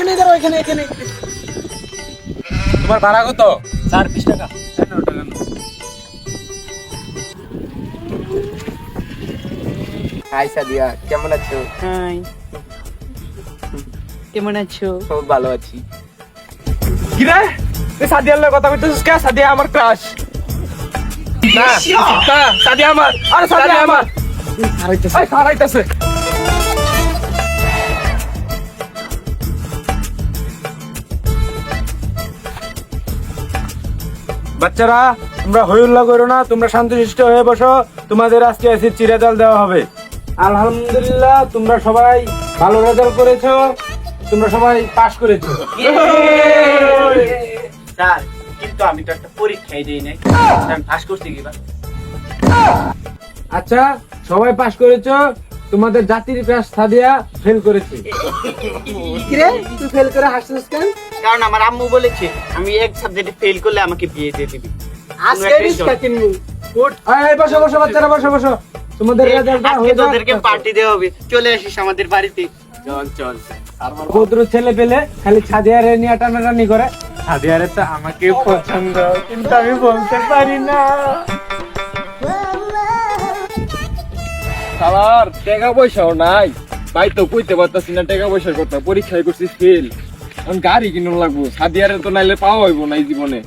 এখানে দাঁড়াও এখানে এখানে। তোমার ভাড়া কত? চার বিশ টাকা। হাই সাদিয়া কেমন আছো? হাই। কেমন আছো? খুব ভালো আছি। কি রে? তুই সাদিয়ার লগে কথা কইতেছিস কে? সাদিয়া আমার ক্রাশ না সাদিয়া আমার। আরে সাদিয়া আমার। এই হারাইতেছে বাচ্চারা তোমরা হইউল্লা করো না তোমরা শান্তশিষ্ট হয়ে বসো তোমাদের আজকে অ্যাসিড চিরাজাল দেওয়া হবে। আলহামদুলিল্লাহ তোমরা সবাই ভালো রেজাল্ট করেছ তোমরা সবাই পাশ করেছ। স্যার কিন্তু আমি তো একটা পরীক্ষাই দেই নাই। আমি পাস করছি কিবা? আচ্ছা সবাই পাশ করেছ তোমাদের জাতির ক্লাস সাদিয়া ফেল করেছে। কিরে? তুই ফেল করে হাসছিস কেন? কারণ আমার আম্মু বলেছে আমি এক সাবজেক্টে ফেল করলে আমাকে বিয়ে দিয়ে দিবি। আজকে রিস্কা কিনবো। উঠ এই বসো বসো বাচ্চারা বসো বসো। তোমাদের রেজাল্টটা হয়ে যাক। তোদেরকে পার্টি দেওয়া হবে। চলে আসিস আমাদের বাড়িতে। চল চল। ভদ্র ছেলে পেলে খালি ছাদিয়ারে নিয়ে টানাটানি করে। ছাদিয়ারে তো আমাকে পছন্দ কিন্তু আমি বলতে পারি না। সালার টাকা পয়সাও নাই। ভাই তো কইতে পারতাছি না টাকা পয়সার কথা পরীক্ষায় করছি ফেল। এখন গাড়ি কিনুম লাগবো সাদিয়ারে তো নাইলে পাওয়া হইব না এই জীবনে।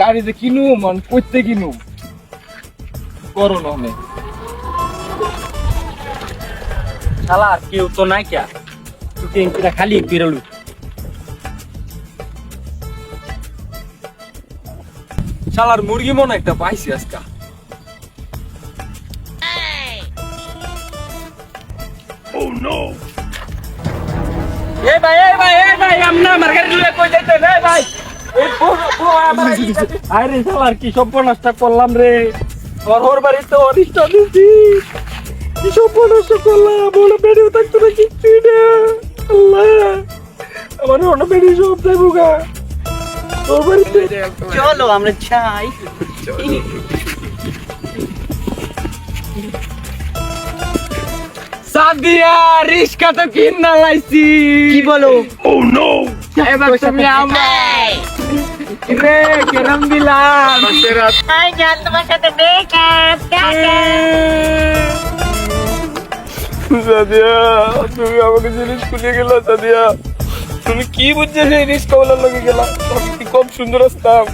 গাড়ি যে কিনুম মন কইতে কিনুম? করো নহলে শালা আর কেউ তো নাই কে? তুই খালি বেরোলু। শালার মুরগি মনে একটা পাইছি আজকা। এ ভাই এ ভাই এ ভাই আমনা গাড়ি লুয়ে কই যাইতে? রে ভাই আরে শালার কি সর্বনাশটা করলাম রে? ওর ওর বাড়িতে অরিষ্ট দিছি। কি সর্বনাশ করলাম? বলে বেড়েও থাকতো না কিচ্ছু না। আল্লাহ আমার অন্য বেড়ে সব যাইবো গা। ওর বাড়িতে চলো আমরা চাই সাদিয়া রিস্কা তো কিনা লাইছি। কি বলো? এবার তুমি আমার রে কেরম দিলাম। আই জান তোমার সাথে ব্রেকআপ সাদিয়া তুমি আমাকে জিনিস খুলে গেল সাদিয়া। তুমি কি বুঝছে সেই রিস্কা বলার লগে গেলা? আমি কি কম সুন্দর আসতাম?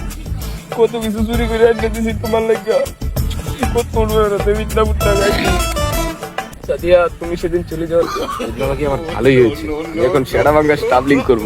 কত কিছু চুরি করে আনতে দিছি তোমার লাগিয়া কত না বুঝতে সাদিয়া তুমি সেদিন চলে যাওয়ার পর আমার ভালোই হয়েছে। এখন শেরাবাঙ্গা বাংলা স্টাবলিং করব।